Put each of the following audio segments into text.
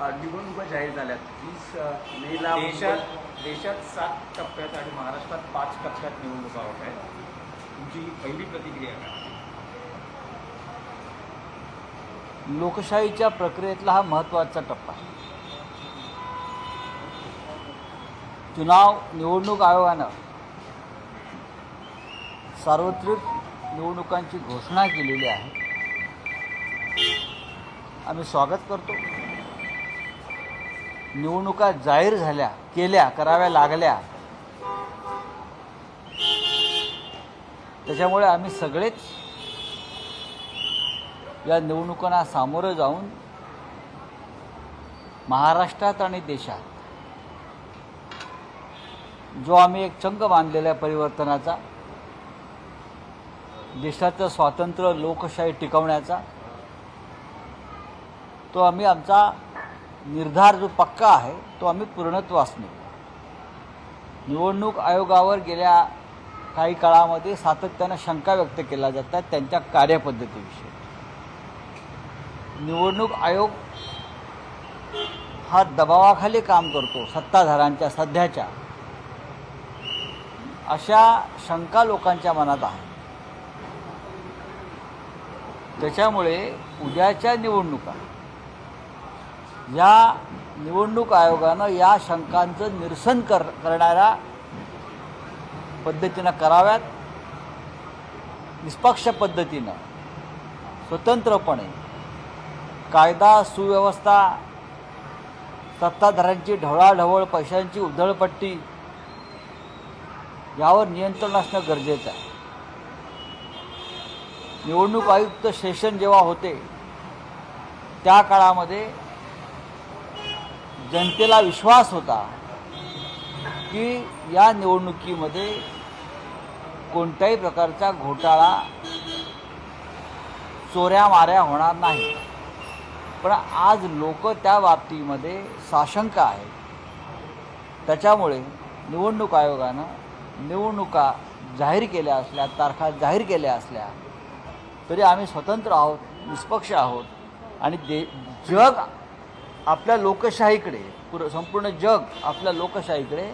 निवडणुका जाहीर झाल्यात. वीस मेला देशात देशात सात टप्प्यात आणि महाराष्ट्रात पाच टप्प्यात निवडणुका होत आहेत तुमची ही पहिली प्रतिक्रिया काय? लोकशाहीच्या प्रक्रियेतला हा महत्त्वाचा टप्पा. आहे चुनाव निवडणूक आयोगानं सार्वत्रिक निवडणुकांची घोषणा केलेली आहे. आम्ही स्वागत करतो. निवडणुका जाहीर झाल्या केल्या कराव्या लागल्या. त्याच्यामुळे आम्ही सगळेच या निवडणुकांना सामोरं जाऊन महाराष्ट्रात आणि देशात जो आम्ही एक चंग बांधलेला आहे परिवर्तनाचा देशाचं स्वातंत्र्य लोकशाही टिकवण्याचा तो आम्ही आमचा निर्धार जो पक्का आहे तो आम्ही पूर्णत्वास नेऊ निवडणूक आयोगावर गेल्या काही काळामध्ये सातत्यानं शंका व्यक्त केल्या जातात त्यांच्या कार्यपद्धतीविषयी. निवडणूक आयोग हा दबावाखाली काम करतो सत्ताधाऱ्यांच्या सध्याच्या. अशा शंका लोकांच्या मनात आहे त्याच्यामुळे उद्याच्या निवडणुका या निवडणूक आयोगानं या शंकांचं निरसन कर करणाऱ्या पद्धतीनं कराव्यात. निष्पक्ष पद्धतीनं स्वतंत्रपणे कायदा सुव्यवस्था सत्ताधाऱ्यांची ढवळाढवळ पैशांची उधळपट्टी यावर नियंत्रण असणं गरजेचं आहे. निवडणूक आयुक्त सेशन जेव्हा होते त्या काळामध्ये जनतेला विश्वास होता की या निवडणुकीमध्ये कोणत्याही प्रकारचा घोटाळा चोऱ्या माऱ्या होणार नाही. पण आज लोक त्या बाबतीमध्ये साशंक आहेत. त्याच्यामुळे निवडणूक आयोगानं निवडणुका जाहीर केल्या असल्या तारखा जाहीर केल्या असल्या तरी आम्ही स्वतंत्र आहोत निष्पक्ष आहोत आणि दे जग आपल्या लोकशाहीकडे पुर संपूर्ण जग आपल्या लोकशाहीकडे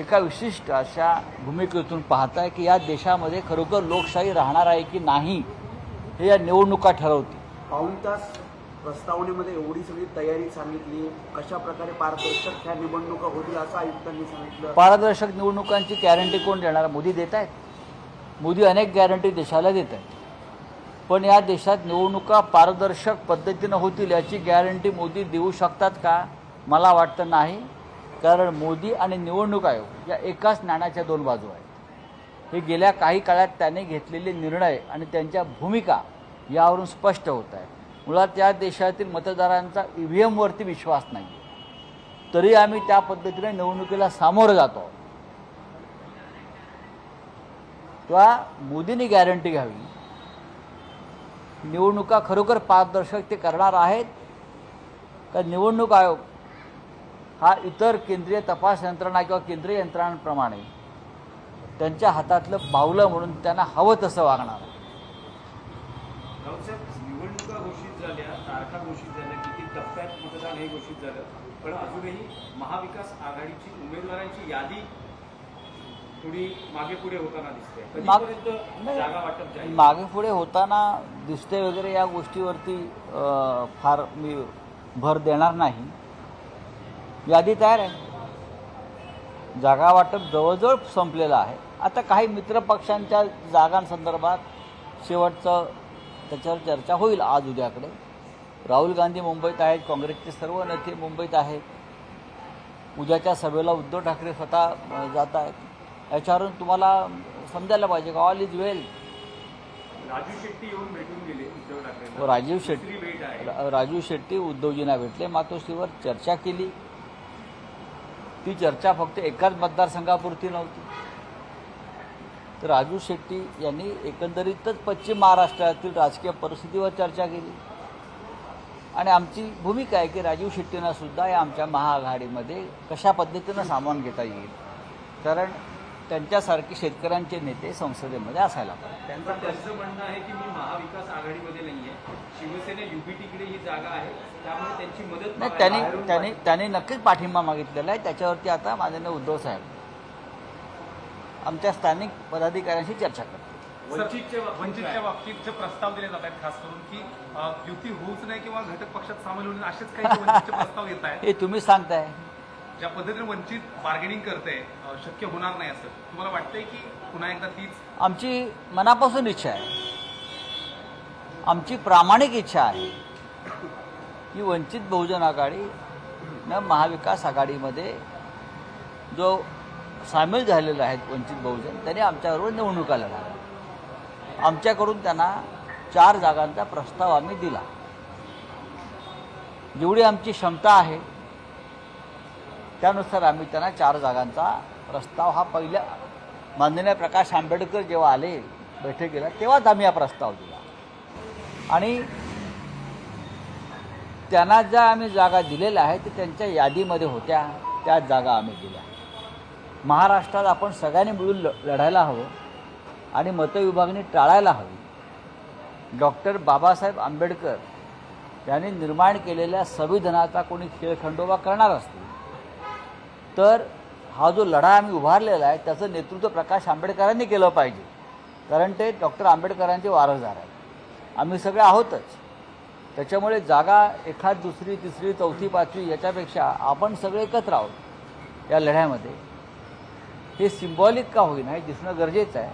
एका विशिष्ट अशा भूमिकेतून पाहत आहे की या देशामध्ये खरोखर लोकशाही राहणार आहे की नाही हे या निवडणुका ठरवतील. पाऊण तास प्रस्तावनेमध्ये एवढी सगळी तयारी सांगितली. कशा प्रकारे पारदर्शक ह्या निवडणुका होतील असं आयुक्तांनी सांगितलं. पारदर्शक निवडणुकांची गॅरंटी कोण देणार? मोदी देत आहेत मोदी अनेक गॅरंटी देशाला देत आहेत पण या देशात निवडणुका पारदर्शक पद्धतीनं होतील याची गॅरंटी मोदी देऊ शकतात का? मला वाटतं नाही. कारण मोदी आणि निवडणूक आयोग या एकाच नाण्याच्या दोन बाजू आहेत. हे गेल्या काही काळात त्याने घेतलेले निर्णय आणि त्यांच्या भूमिका यावरून स्पष्ट होत आहे. मुळात या देशातील मतदारांचा ई व्ही एमवरती विश्वास नाही तरी आम्ही त्या पद्धतीने निवडणुकीला सामोरं जातो तेव्हा मोदींनी गॅरंटी घ्यावी. निवडणुका खरोखर पारदर्शक ते करणार आहेत. तर निवडणूक आयोग हा इतर केंद्रीय तपास यंत्रणा किंवा केंद्रीय यंत्रणांप्रमाणे त्यांच्या हातातलं बावलं म्हणून त्यांना हवं तसं वागणार. आहे निवडणुका घोषित झाल्या तारखा घोषित झाल्या किती टप्प्यात मतदान हे घोषित झालं. पण अजूनही महाविकास आघाडीची उमेदवारांची यादी थोडी मागे पुढे होताना दिसते. जागा वाटप मागे पुढे होताना दिसते वगैरे या गोष्टीवरती फार मी भर देणार नाही. यादी तयार आहे. जागा वाटप जवळजवळ संपलेलं आहे. आता काही मित्रपक्षांच्या जागांसंदर्भात शेवटचं त्याच्यावर चर्चा होईल आज उद्याकडे. राहुल गांधी मुंबईत आहेत काँग्रेसचे सर्व नेते मुंबईत आहेत. उद्याच्या सभेला उद्धव ठाकरे स्वतः जात आहेत. याच्यावरून तुम्हाला समजायला पाहिजे का? All is well Raju Shetti येऊन भेटून गेले उद्धव ठाकरे व राजीव शेट्टी. राजू शेट्टी उद्धवजींना भेटले. मातोश्रीवर चर्चा केली. ती चर्चा फक्त एकाच मतदारसंघापुरती नव्हती. तर राजू शेट्टी यांनी एकंदरीतच पश्चिम महाराष्ट्रातील राजकीय परिस्थितीवर चर्चा केली. आणि आमची भूमिका आहे की राजीव शेट्टींना सुद्धा या आमच्या महाआघाडीमध्ये कशा पद्धतीनं सामावून घेता येईल? कारण त्यांच्यासारखे शेतकऱ्यांचे नेते संसदेमध्ये असायला पाहिजे. त्यांचा त्यांचं म्हणणं आहे की मी महाविकास आघाडीमध्ये नाहीये. शिवसेना युबीटीकडे ही जागा आहे. त्यामुळे त्यांची मदत नाही त्यांनी त्यांनी त्यांनी नक्कीच पाठिंबा मागितलेला आहे. त्याच्यावरती आता माननीय उद्धव साहेब आमच्या स्थानिक पदाधिकाऱ्यांशी चर्चा करतो वंचितच्या बाबतीत वंचितच्या? बाबतीत जे प्रस्ताव दिले जात आहेत खास करून की युती होऊच नाही किंवा घटक पक्षात सामील होईल असेच काही प्रस्ताव येत आहेत. हे तुम्ही सांगताय. ज्या पद्धतीने वंचित बार्गेनिंग करते शक्य होणार नाही असं. तुम्हाला वाटतंय की पुन्हा एकदा तीच? आमची मनापासून इच्छा आहे. आमची प्रामाणिक इच्छा आहे की वंचित बहुजन आघाडी न महाविकास आघाडीमध्ये जो सामील झालेला आहेत वंचित बहुजन त्यांनी आमच्याबरोबर निवडणुका लढा आमच्याकडून त्यांना चार जागांचा प्रस्ताव आम्ही दिला. जेवढी आमची क्षमता आहे. त्यानुसार आम्ही त्यांना चार जागांचा प्रस्ताव हा पहिल्या माननीय प्रकाश आंबेडकर जेव्हा आले बैठकीला तेव्हाच आम्ही हा प्रस्ताव दिला. आणि त्यांना ज्या आम्ही जागा दिलेल्या आहेत ते त्यांच्या यादीमध्ये होत्या त्या जागा आम्ही दिल्या. महाराष्ट्रात आपण सगळ्यांनी मिळून ल लढायला हवं आणि मतविभागणी टाळायला हवी. डॉक्टर बाबासाहेब आंबेडकर यांनी निर्माण केलेल्या संविधानाचा कोणी खेळखंडोबा करणार असतो. तर हा जो लढा आम्ही उभारलेला आहे त्याचं नेतृत्व प्रकाश आंबेडकरांनी केलं पाहिजे. कारण ते डॉक्टर आंबेडकरांचे वारसदार आहेत. आम्ही सगळे आहोतच. त्याच्यामुळे जागा एखाद दुसरी तिसरी चौथी पाचवी याच्यापेक्षा आपण सगळे एकत्र आहोत या लढ्यामध्ये. हे सिम्बॉलिक का होईना हे दिसणं गरजेचं आहे.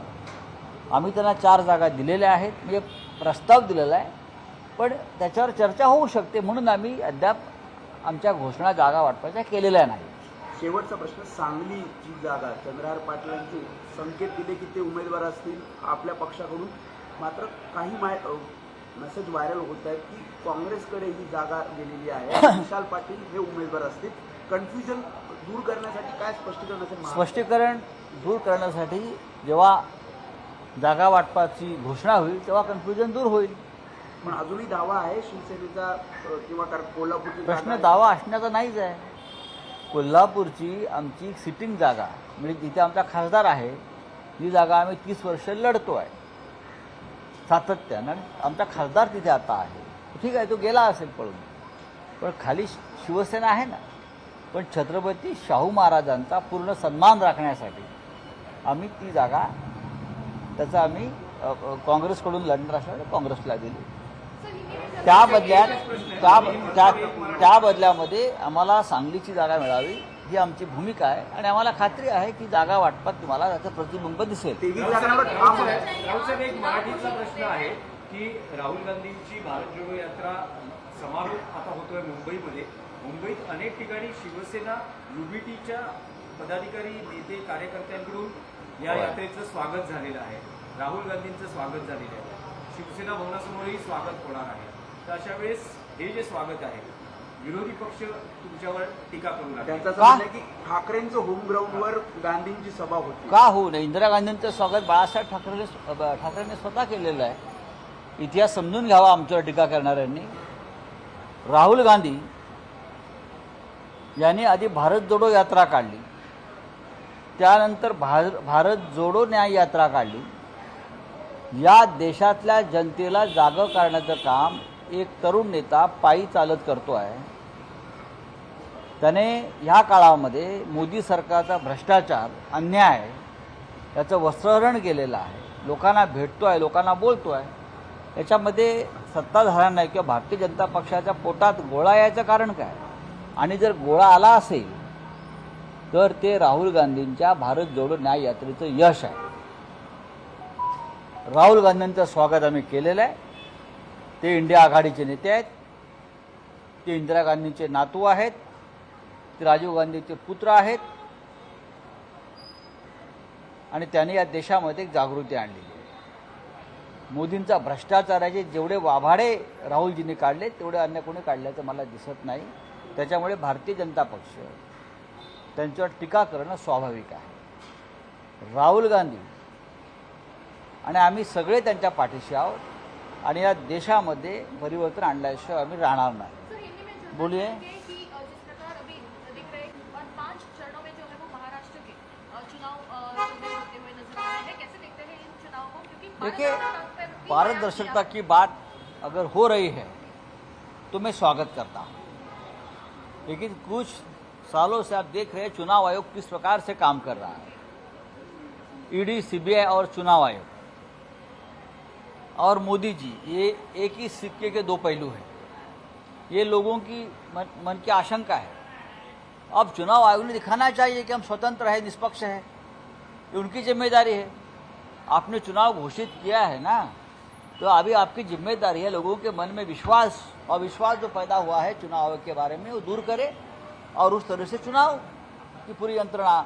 आम्ही त्यांना चार जागा दिलेल्या आहेत. म्हणजे प्रस्ताव दिलेला आहे. पण त्याच्यावर चर्चा होऊ शकते म्हणून आम्ही अद्याप आमच्या घोषणा जागा वाटपाच्या केलेल्या नाही शेवटचा प्रश्न सांगलीची जागा चंद्रहार पाटलांचे संकेत दिले की ते उमेदवार असतील आपल्या पक्षाकडून. मात्र काही माय मेसेज व्हायरल होत आहेत की काँग्रेसकडे ही जागा गेलेली आहे. विशाल पाटील हे उमेदवार असतील. कन्फ्युजन दूर करण्यासाठी काय स्पष्टीकरण असेल स्पष्टीकरण दूर करण्यासाठी जेव्हा जागा वाटपाची घोषणा होईल तेव्हा कन्फ्युजन दूर होईल. पण अजूनही दावा आहे शिवसेनेचा किंवा कारण कोल्हापूरची प्रश्न. दावा असण्याचा नाहीच आहे. कोल्हापूरची आमची सिटिंग जागा म्हणजे जिथे आमचा खासदार आहे ही जागा आम्ही तीस वर्ष लढतो आहे सातत्यानं आणि आमचा खासदार तिथे आता आहे. ठीक आहे तो गेला असेल पळून. पण खाली शिवसेना आहे ना पण छत्रपती शाहू महाराजांचा पूर्ण सन्मान राखण्यासाठी आम्ही ती जागा त्याचा आम्ही काँग्रेसकडून लढणार असल्याने काँग्रेसला दिली. त्या बदल्यात त्या त्या त्या बदल्यामध्ये आम्हाला सांगलीची जागा मिळावी ही आमची भूमिका आहे. आणि आम्हाला खात्री आहे की जागा वाटपात तुम्हाला त्याचं प्रतिबिंब दिसेल. एक मराठीचा प्रश्न आहे की राहुल गांधींची भारत जोडो यात्रा समारोप आता होतोय मुंबईमध्ये. मुंबईत अनेक ठिकाणी शिवसेना युबीटीच्या पदाधिकारी नेते कार्यकर्त्यांकडून या. यात्रेचं स्वागत झालेलं आहे. राहुल गांधींचं स्वागत झालेलं आहे. शिवसेना भवनासमोरही स्वागत होणार आहे. तर अशा वेळेस हे जे स्वागत आहे विरोधी पक्ष तुमच्यावर टीका करू लागले. त्यांचं असं का? म्हणणं आहे की ठाकरेंचं होम ग्राउंडवर गांधींची सभा होती. का होऊ नये इंदिरा गांधींचं स्वागत बाळासाहेब ठाकरे ठाकरेंनी स्वतः केलेलं आहे. इतिहास समजून घ्यावा आमच्यावर टीका करणाऱ्यांनी. राहुल गांधी यांनी आधी भारत जोडो यात्रा काढली. त्यानंतर भार भारत जोडो न्याय यात्रा काढली. या देशातल्या जनतेला जागं करण्याचं काम एक तरुण नेता पायी चालत करतो आहे. त्याने ह्या काळामध्ये मोदी सरकारचा भ्रष्टाचार अन्याय याचं वस्त्रहरण केलेलं आहे. लोकांना भेटतो आहे लोकांना बोलतो आहे याच्यामध्ये सत्ताधाऱ्यांना किंवा भारतीय जनता पक्षाच्या पोटात गोळा यायचं कारण काय? आणि जर गोळा आला असेल तर ते राहुल गांधींच्या भारत जोडो न्याय यात्रेचं यश आहे. राहुल गांधींचं स्वागत आम्ही केलेलं आहे. ते इंडिया आघाडीचे नेते आहेत. ते इंदिरा गांधींचे नातू आहेत. ते राजीव गांधीचे पुत्र आहेत. आणि त्यांनी या देशामध्ये एक जागृती आणलेली आहे. मोदींचा भ्रष्टाचाराचे जेवढे वाभाडे राहुलजींनी काढले तेवढे अन्य कोणी काढल्याचं मला दिसत नाही. त्याच्यामुळे भारतीय जनता पक्ष त्यांच्यावर टीका करणं स्वाभाविक आहे. राहुल गांधी आणि आम्ही सगळे त्यांच्या पाठीशी आहोत. आणि या देशामध्ये परिवर्तन आणल्याशिवाय आम्ही राहणार नाही. सर हिंदी में जो बोलिए। कि जिस प्रकार अभी दिख रहे है देखिए पारदर्शिता की बात अगर हो रही है तो मैं स्वागत करता हूँ। लेकिन कुछ सालों से आप देख रहे हैं चुनाव आयोग किस प्रकार से काम कर रहा है। ईडी सीबीआई और चुनाव आयोग। और मोदी जी ये एक ही सिक्के के दो पहलू हैं। ये लोगों की मन, मन की आशंका है। अब चुनाव आयोग ने दिखाना चाहिए कि हम स्वतंत्र है निष्पक्ष है ये उनकी ज़िम्मेदारी है। आपने चुनाव घोषित किया है ना तो अभी आपकी ज़िम्मेदारी है लोगों के मन में विश्वास और विश्वास जो पैदा हुआ है चुनाव के बारे में वो दूर करे और उस तरह से चुनाव की पूरी यंत्रणा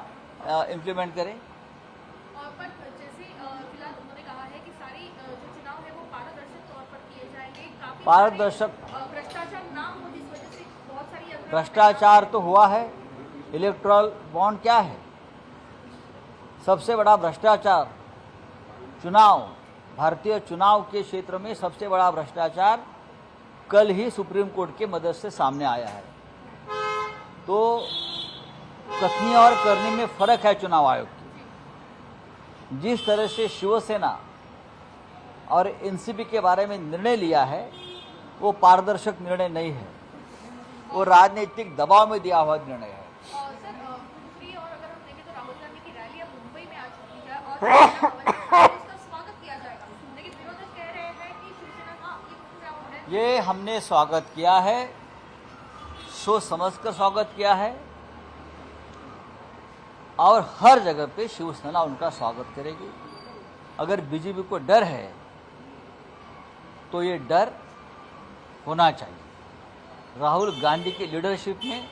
इम्प्लीमेंट करें और पर जैसे अ, फ़िलहाल उन्होंने कहा है कि सारी अ, जो चुनाव है वो पारदर्शक तौर पर किए जाएँगे काफ़ी पारदर्शक- भ्रष्टाचार तो हुआ है इलेक्ट्रल बॉन्ड क्या है? सबसे बड़ा भ्रष्टाचार चुनाव भारतीय चुनाव के क्षेत्र में सबसे बड़ा भ्रष्टाचार कल ही सुप्रीम कोर्ट के मदद से सामने आया है। तो कथनी और करनी में फ़र्क है चुनाव आयोग की। जिस तरह से शिवसेना और एनसीपी के बारे में निर्णय लिया है वो पारदर्शक निर्णय नहीं है। वो राजनीतिक दबाव में दिया हुआ निर्णय है। और सर अ, दूसरी और अगर हम देखें तो राहुल गांधी की रैली अब मुंबई में आ चुकी है और शिवसेना भवन में उसका स्वागत किया जाएगा। लेकिन विरोधक कह रहे हैं कि शिवसेना हाँ ये चुनाव है। ये हमने स्वागत किया है। सोच समझकर स्वागत किया है। और हर जगह पे शिवसेना उनका स्वागत करेगी। अगर बीजेपी को डर है तो ये डर होना चाहिए। राहुल गांधी के लीडरशिप में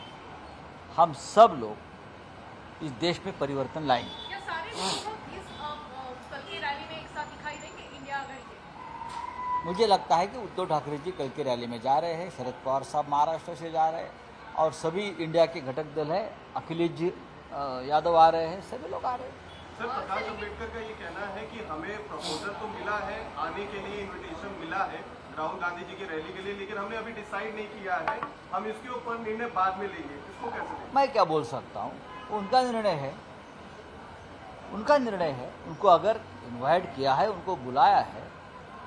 हम सब लोग इस देश में परिवर्तन लाएँगे। क्या सारे विरोधक इस कल की रैली में एक साथ दिखाई देंगे इंडिया आघाड़ी के मुझे लगता है कि उद्धव ठाकरे जी कल की रैली में जा रहे हैं शरद पवार साहब महाराष्ट्र से जा रहे हैं और सभी इंडिया के घटक दल है अखिलेश जी यादव आ रहे हैं सभी लोग आ रहे हैं। सर प्रकाश अंबेडकर का ये कहना है कि हमें प्रपोजल तो मिला है आने के लिए इनविटेशन मिला है राहुल गांधी जी की रैली के लिए लेकिन हमने अभी डिसाइड नहीं किया है। हम इसके ऊपर निर्णय बाद में लेंगे। इसको कैसे लेंगे? मैं क्या बोल सकता हूँ? उनका निर्णय है। उनका निर्णय है। उनको अगर इनवाइट किया है उनको बुलाया है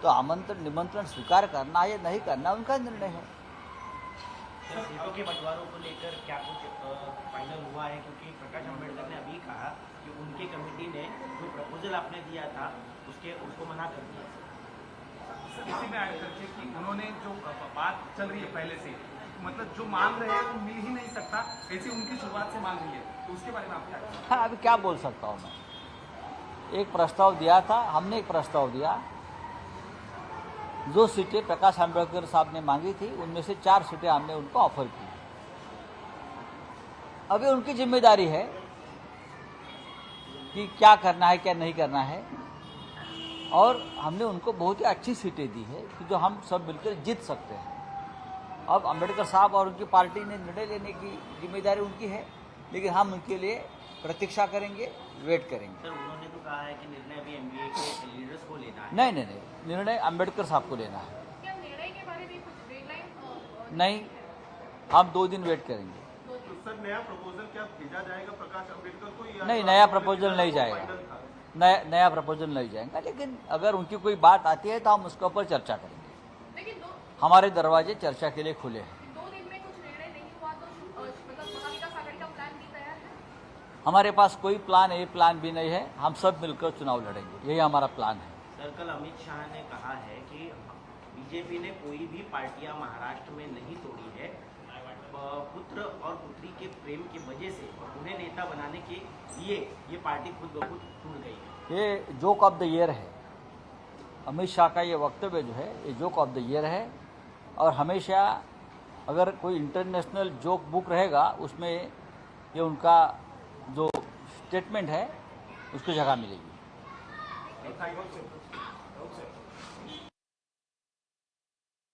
तो आमंत्रण निमंत्रण स्वीकार करना या नहीं करना उनका निर्णय है। सीटों के बंटवारों को लेकर क्या कुछ फाइनल हुआ है? क्योंकि प्रकाश अंबेडकर ने अभी कहा कि उनकी कमेटी ने जो प्रपोजल आपने दिया था उसके उसको मना कर दिया। इसी में ऐड करके कि उन्होंने जो बात चल रही है पहले से मतलब जो मांग रहे हैं वो मिल ही नहीं सकता, ऐसी उनकी शुरुआत से मांग रही है। तो उसके बारे में आप क्या हाँ अभी क्या बोल सकता हूँ मैं? एक प्रस्ताव दिया था, हमने एक प्रस्ताव दिया। जो सीटें प्रकाश आंबेडकर साहब ने मांगी थी, उनमें से चार सीटें हमने उनको ऑफ़र की। अभी उनकी ज़िम्मेदारी है कि क्या करना है, क्या नहीं करना है। और हमने उनको बहुत ही अच्छी सीटें दी है कि जो हम सब मिलकर जीत सकते हैं। अब अंबेडकर साहब और उनकी पार्टी ने निर्णय लेने की ज़िम्मेदारी उनकी है लेकिन हम उनके लिए प्रतीक्षा करेंगे वेट करेंगे। सर उन्होंने तो कहा है कि निर्णय अभी एमबीए के लीडर्स को लेना है। नहीं नहीं नहीं निर्णय अंबेडकर साहब को लेना है। क्या निर्णय के बारे में कुछ डेडलाइन नहीं हम दो दिन वेट करेंगे। तो सर नया प्रपोजल क्या भेजा जाएगा प्रकाश अंबेडकर को या नहीं नया प्रपोजल नहीं जाएगा? नया नया प्रपोजल नहीं जाएगा लेकिन अगर उनकी कोई बात आती है तो हम उसके ऊपर चर्चा करेंगे। लेकिन दो हमारे दरवाजे चर्चा के लिए खुले हैं। दो दिन में कुछ निर्णय नहीं हुआ तो मतलब महाविकास आघाड़ी का प्लान भी तैयार है? हमारे पास कोई प्लान ए प्लान भी नहीं है। हम सब मिलकर चुनाव लड़ेंगे। यही हमारा प्लान है। सर कल अमित शाह ने कहा है कि बीजेपी ने कोई भी पार्टियाँ महाराष्ट्र में नहीं तोड़ी है। पुत्र और पुत्री के प्रेम की वजह से और उन्हें नेता बनाने के लिए ये पार्टी खुद ब खुद टूट गई है। ये जोक ऑफ़ द ईयर है अमित शाह का ये वक्तव्य जो है ये जोक ऑफ़ द ईयर है और हमेशा अगर कोई इंटरनेशनल जोक बुक रहेगा उसमें ये उनका जो स्टेटमेंट है उसको जगह मिलेगी।